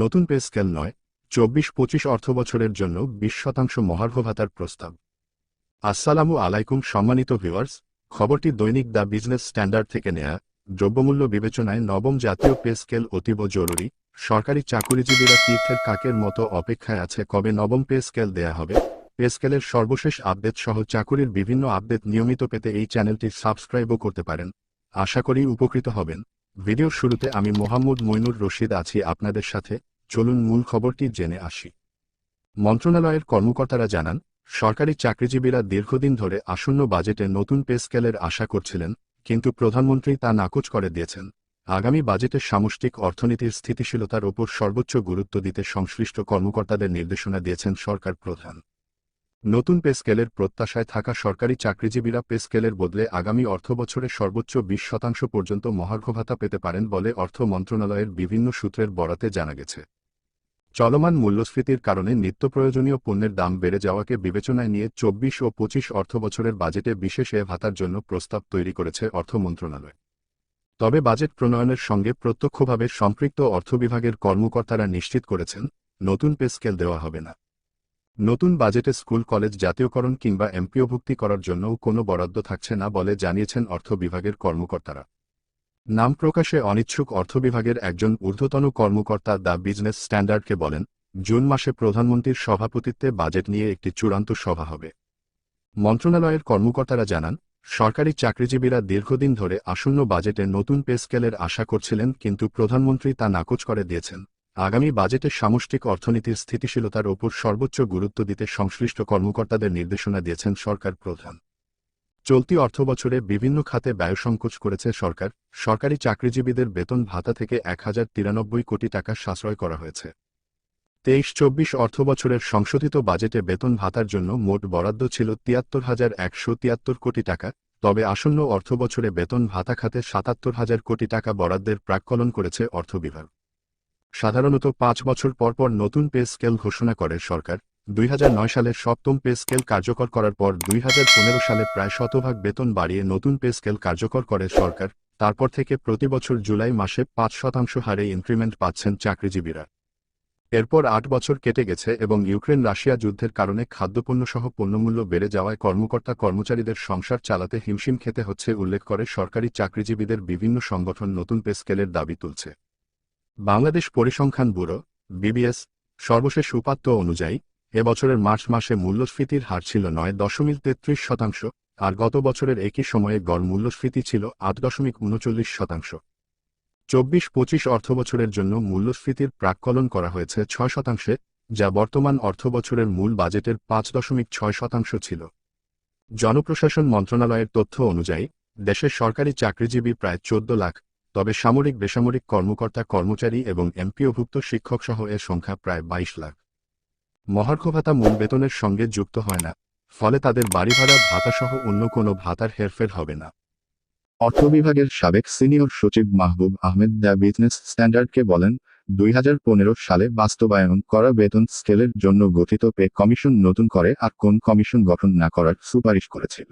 নতুন pay scale নয়, চব্বিশ পঁচিশ অর্থবছরের জন্য বিশ শতাংশ মহার্ঘ ভাতার প্রস্তাব। আসসালামু আলাইকুম সম্মানিত ভিউয়ার্স, খবরটি দৈনিক দ্য বিজনেস স্ট্যান্ডার্ড থেকে নেয়া। দ্রব্যমূল্য বিবেচনায় নবম জাতীয় পে স্কেল অতীব জরুরি। সরকারি চাকুরিজীবীরা তীর্থের কাকের মতো অপেক্ষায় আছে কবে নবম পে স্কেল দেয়া হবে। পে স্কেলের সর্বশেষ আপডেট সহ চাকুরির বিভিন্ন আপডেট নিয়মিত পেতে এই চ্যানেলটি সাবস্ক্রাইবও করতে পারেন। আশা করি উপকৃত হবেন। ভিডিওর শুরুতে আমি মোহাম্মদ মইনুর রশিদ আছি আপনাদের সাথে। চলুন মূল খবরটি জেনে আসি। মন্ত্রণালয়ের কর্মকর্তারা জানান, সরকারি চাকরিজীবীরা দীর্ঘদিন ধরে আসন্ন বাজেটে নতুন পে স্কেলের আশা করছিলেন, কিন্তু প্রধানমন্ত্রী তা নাকচ করে দিয়েছেন। আগামী বাজেটে সামষ্টিক অর্থনীতির স্থিতিশীলতার ওপর সর্বোচ্চ গুরুত্ব দিতে সংশ্লিষ্ট কর্মকর্তাদের নির্দেশনা দিয়েছেন সরকার প্রধান। নতুন পে স্কেলের প্রত্যাশায় থাকা সরকারি চাকরিজীবীরা পে স্কেলের বদলে আগামী অর্থবছরে সর্বোচ্চ বিশ শতাংশ পর্যন্ত মহার্ঘ ভাতা পেতে পারেন বলে অর্থ মন্ত্রণালয়ের বিভিন্ন সূত্রের বরাতে জানা গেছে। চলমান মূল্যস্ফীতির কারণে নিত্য প্রয়োজনীয় পণ্যের দাম বেড়ে যাওয়াকে বিবেচনায় নিয়ে চব্বিশ ও পঁচিশ অর্থবছরের বাজেটে বিশেষ এ ভাতার জন্য প্রস্তাব তৈরি করেছে অর্থ মন্ত্রণালয়। তবে বাজেট প্রণয়নের সঙ্গে প্রত্যক্ষভাবে সম্পৃক্ত অর্থ বিভাগের কর্মকর্তারা নিশ্চিত করেছেন, নতুন পে স্কেল দেওয়া হবে না। নতুন বাজেটে স্কুল, কলেজ জাতীয়করণ কিংবা এমপিওভুক্তি করার জন্যও কোনো বরাদ্দ থাকছে না বলে জানিয়েছেন অর্থ বিভাগের কর্মকর্তারা। নাম প্রকাশে অনিচ্ছুক অর্থ বিভাগের একজন ঊর্ধ্বতন কর্মকর্তা দ্য বিজনেস স্ট্যান্ডার্ডকে বলেন, জুন মাসে প্রধানমন্ত্রীর সভাপতিত্বে বাজেট নিয়ে একটি চূড়ান্ত সভা হবে। মন্ত্রণালয়ের কর্মকর্তারা জানান, সরকারি চাকরিজীবীরা দীর্ঘদিন ধরে আসন্ন বাজেটে নতুন পে স্কেলের আশা করছিলেন, কিন্তু প্রধানমন্ত্রী তা নাকচ করে দিয়েছেন। আগামী বাজেটে সামষ্টিক অর্থনীতির স্থিতিশীলতার ওপর সর্বোচ্চ গুরুত্ব দিতে সংশ্লিষ্ট কর্মকর্তাদের নির্দেশনা দিয়েছেন সরকার প্রধান। চলতি অর্থবছরে বিভিন্ন খাতে ব্যয় সংকোচ করেছে সরকার। সরকারি চাকরিজীবীদের বেতন ভাতা থেকে এক হাজার তিরানব্বই কোটি টাকা সাশ্রয় করা হয়েছে। তেইশ চব্বিশ অর্থবছরের সংশোধিত বাজেটে বেতন ভাতার জন্য মোট বরাদ্দ ছিল তিয়াত্তর হাজার একশো তিয়াত্তর কোটি টাকা, তবে আসন্ন অর্থবছরে বেতন ভাতা খাতে সাতাত্তর হাজার কোটি টাকা বরাদ্দের প্রাক্কলন করেছে অর্থ বিভাগ। সাধারণত পাঁচ বছর পরপর নতুন পে স্কেল ঘোষণা করে সরকার। দুই হাজার নয় সালে সপ্তম পে স্কেল কার্যকর করার পর দুই হাজার পনেরো সালে প্রায় শতভাগ বেতন বাড়িয়ে নতুন পে স্কেল কার্যকর করে সরকার। তারপর থেকে প্রতি বছর জুলাই মাসে পাঁচ শতাংশ হারে ইনক্রিমেন্ট পাচ্ছেন চাকরিজীবীরা। এরপর আট বছর কেটে গেছে এবং ইউক্রেন রাশিয়া যুদ্ধের কারণে খাদ্যপণ্যসহ পণ্যমূল্য বেড়ে যাওয়ায় কর্মকর্তা কর্মচারীদের সংসার চালাতে হিমশিম খেতে হচ্ছে, উল্লেখ করে সরকারি চাকরিজীবীদের বিভিন্ন সংগঠন নতুন পে স্কেলের দাবি তুলছে। বাংলাদেশ পরিসংখ্যান ব্যুরো, বিবিএস, সর্বশেষ উপাত্ত অনুযায়ী, এবছরের মার্চ মাসে মূল্যস্ফীতির হার ছিল নয় দশমিক তেত্রিশ শতাংশ, আর গত বছরের একই সময়ে গড় মূল্যস্ফীতি ছিল আট দশমিক উনচল্লিশ শতাংশ। চব্বিশ পঁচিশ অর্থবছরের জন্য মূল্যস্ফীতির প্রাক্কলন করা হয়েছে ছয় শতাংশে, যা বর্তমান অর্থবছরের মূল বাজেটের পাঁচ দশমিক ছয় শতাংশ ছিল। জনপ্রশাসন মন্ত্রণালয়ের তথ্য অনুযায়ী, দেশের সরকারি চাকরিজীবী প্রায় চোদ্দ লাখ তবে সামরিক বেসামরিক কর্মকর্তা কর্মচারী এবং এমপিওভুক্ত শিক্ষকসহ এর সংখ্যা প্রায় বাইশ লাখ। মহার্ঘ ভাতা মূল বেতনের সঙ্গে যুক্ত হয় না, ফলে তাদের বাড়ি ভাড়া ভাতাসহ অন্য কোনো ভাতার হেরফের হবে না। অর্থ বিভাগের সাবেক সিনিয়র সচিব মাহবুব আহমেদ দ্য বিজনেস স্ট্যান্ডার্ডকে বলেন, দুই হাজার পনেরো সালে বাস্তবায়ন করা বেতন স্কেলের জন্য গঠিত পে কমিশন নতুন করে আর কোন কমিশন গঠন না করার সুপারিশ করেছিল।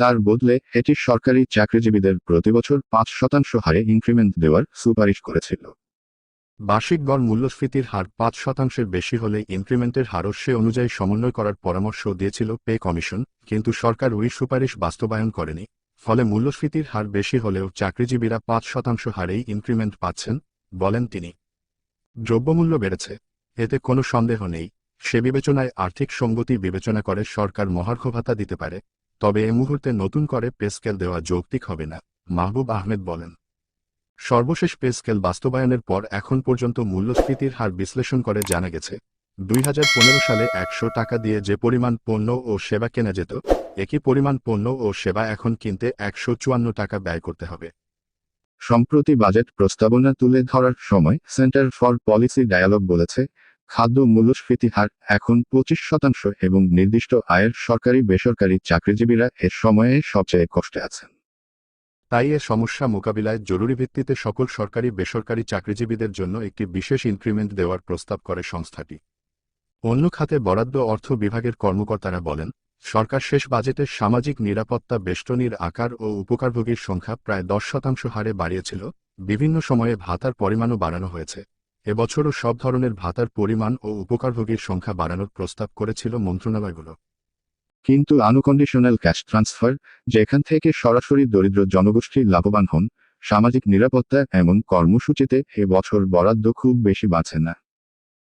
তার বদলে এটি সরকারি চাকরিজীবীদের প্রতিবছর পাঁচ শতাংশ হারে ইনক্রিমেন্ট দেওয়ার সুপারিশ করেছিল। বার্ষিক গড় মূল্যস্ফীতির হার পাঁচ শতাংশের বেশি হলে ইনক্রিমেন্টের হারও সে অনুযায়ী সমন্বয় করার পরামর্শ দিয়েছিল পে কমিশন, কিন্তু সরকার ওই সুপারিশ বাস্তবায়ন করেনি, ফলে মূল্যস্ফীতির হার বেশি হলেও চাকরিজীবীরা পাঁচ শতাংশ হারেই ইনক্রিমেন্ট পাচ্ছেন, বলেন তিনি। দ্রব্যমূল্য বেড়েছে, এতে কোনো সন্দেহ নেই, সে বিবেচনায় আর্থিক সঙ্গতি বিবেচনা করে সরকার মহার্ঘ ভাতা দিতে পারে। তবে এ মুহূর্তে নতুন করে পে স্কেল দেওয়া যৌক্তিক হবে না, মাহবুব আহমেদ বলেন। সর্বশেষ পে স্কেল বাস্তবায়নের পর এখন পর্যন্ত মূল্যস্ফীতির হার বিশ্লেষণ করে জানা গেছে, দুই হাজার পনেরো সালে একশো টাকা দিয়ে যে পরিমাণ পণ্য ও সেবা কেনা যেত, একই পরিমাণ পণ্য ও সেবা এখন কিনতে একশো চুয়ান্ন টাকা ব্যয় করতে হবে। সম্প্রতি বাজেট প্রস্তাবনা তুলে ধরার সময় সেন্টার ফর পলিসি ডায়ালগ বলেছে খাদ্য মূল্যস্ফীতি হার এখন পঁচিশ শতাংশ এবং নির্দিষ্ট আয়ের সরকারি বেসরকারি চাকরিজীবীরা এ সময়ে সবচেয়ে কষ্টে আছেন। তাই এ সমস্যা মোকাবিলায় জরুরি ভিত্তিতে সকল সরকারি বেসরকারি চাকরিজীবীদের জন্য একটি বিশেষ ইনক্রিমেন্ট দেওয়ার প্রস্তাব করে সংস্থাটি। অন্য খাতে বরাদ্দ অর্থ বিভাগের কর্মকর্তারা বলেন, সরকার শেষ বাজেটে সামাজিক নিরাপত্তা বেষ্টনীর আকার ও উপকারভোগীর সংখ্যা প্রায় দশ শতাংশ হারে বাড়িয়েছিল, বিভিন্ন সময়ে ভাতার পরিমাণও বাড়ানো হয়েছে। এবছরও সব ধরনের ভাতার পরিমাণ ও উপকারভোগীর সংখ্যা বাড়ানোর প্রস্তাব করেছিল মন্ত্রণালয়গুলো। কিন্তু আনকন্ডিশনাল ক্যাশ ট্রান্সফার, যেখান থেকে সরাসরি দরিদ্র জনগোষ্ঠী লাভবান হন, সামাজিক নিরাপত্তা এমন কর্মসূচিতে এ বছর বরাদ্দ খুব বেশি বাঁচে না।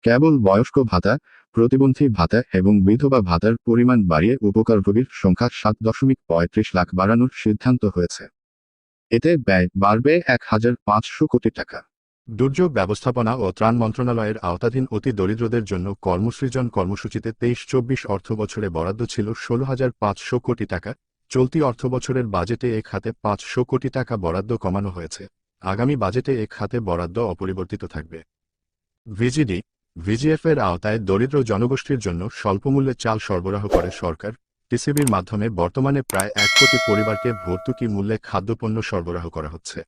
কেবল বয়স্ক ভাতা, প্রতিবন্ধী ভাতা এবং বিধবা ভাতার পরিমাণ বাড়িয়ে উপকারভোগীর সংখ্যা সাত দশমিক পঁয়ত্রিশ লাখ বাড়ানোর সিদ্ধান্ত হয়েছে। এতে ব্যয় বাড়বে এক হাজার পাঁচশো কোটি টাকা। দুর্যোগ ব্যবস্থাপনা ও ত্রাণ মন্ত্রণালয়ের আওতাধীন অতি দরিদ্রদের জন্য কর্মসৃজন কর্মসূচিতে তেইশ চব্বিশ অর্থ বছরে বরাদ্দ ছিল ষোলো হাজার পাঁচশো কোটি টাকা। চলতি অর্থ বছরের বাজেটে এ খাতে পাঁচশো কোটি টাকা বরাদ্দ কমানো হয়েছে। আগামী বাজেটে এ খাতে বরাদ্দ অপরিবর্তিত থাকবে। ভিজিডি ভিজিএফ এর আওতায় দরিদ্র জনগোষ্ঠীর জন্য স্বল্পমূল্যে চাল সরবরাহ করে সরকার। টিসিবির মাধ্যমে বর্তমানে প্রায় এক কোটি পরিবারকে ভর্তুকি মূল্যে খাদ্যপণ্য সরবরাহ করা হচ্ছে।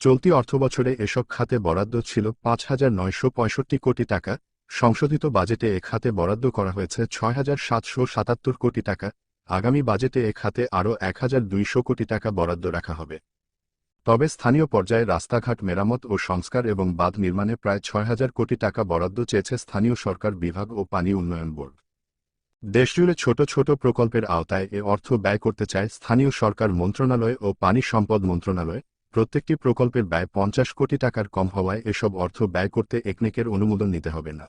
চলতি অর্থবছরে এসব খাতে বরাদ্দ ছিল পাঁচ হাজার নয়শো পঁয়ষট্টি কোটি টাকা, সংশোধিত বাজেটে এ খাতে বরাদ্দ করা হয়েছে ছয় হাজার সাতশো সাতাত্তর কোটি টাকা, আগামী বাজেটে এ খাতে আরও এক হাজার দুইশো কোটি টাকা বরাদ্দ রাখা হবে। তবে স্থানীয় পর্যায়ে রাস্তাঘাট মেরামত ও সংস্কার এবং বাঁধ নির্মাণে প্রায় ছয় হাজার কোটি টাকা বরাদ্দ চেয়েছে স্থানীয় সরকার, বিভাগ ও পানি উন্নয়ন বোর্ড। দেশজুড়ে ছোট ছোট প্রকল্পের আওতায় এ অর্থ ব্যয় করতে চায় স্থানীয় সরকার মন্ত্রণালয় ও পানি সম্পদ মন্ত্রণালয়। প্রত্যেকটি প্রকল্পের ব্যয় পঞ্চাশ কোটি টাকার কম হওয়ায় এসব অর্থ ব্যয় করতে একনেকের অনুমোদন নিতে হবে না।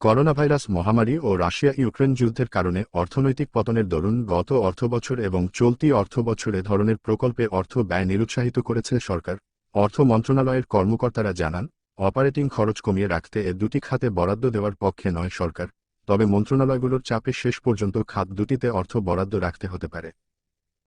করোনাভাইরাস মহামারী ও রাশিয়া ইউক্রেন যুদ্ধের কারণে অর্থনৈতিক পতনের দরুন গত অর্থবছর এবং চলতি অর্থবছরে ধরনের প্রকল্পে অর্থ ব্যয় নিরুৎসাহিত করেছে সরকার। অর্থ মন্ত্রণালয়ের কর্মকর্তারা জানান, অপারেটিং খরচ কমিয়ে রাখতে এ দুটি খাতে বরাদ্দ দেওয়ার পক্ষে নয় সরকার, তবে মন্ত্রণালয়গুলোর চাপে শেষ পর্যন্ত খাত দুটিতে অর্থ বরাদ্দ রাখতে হতে পারে।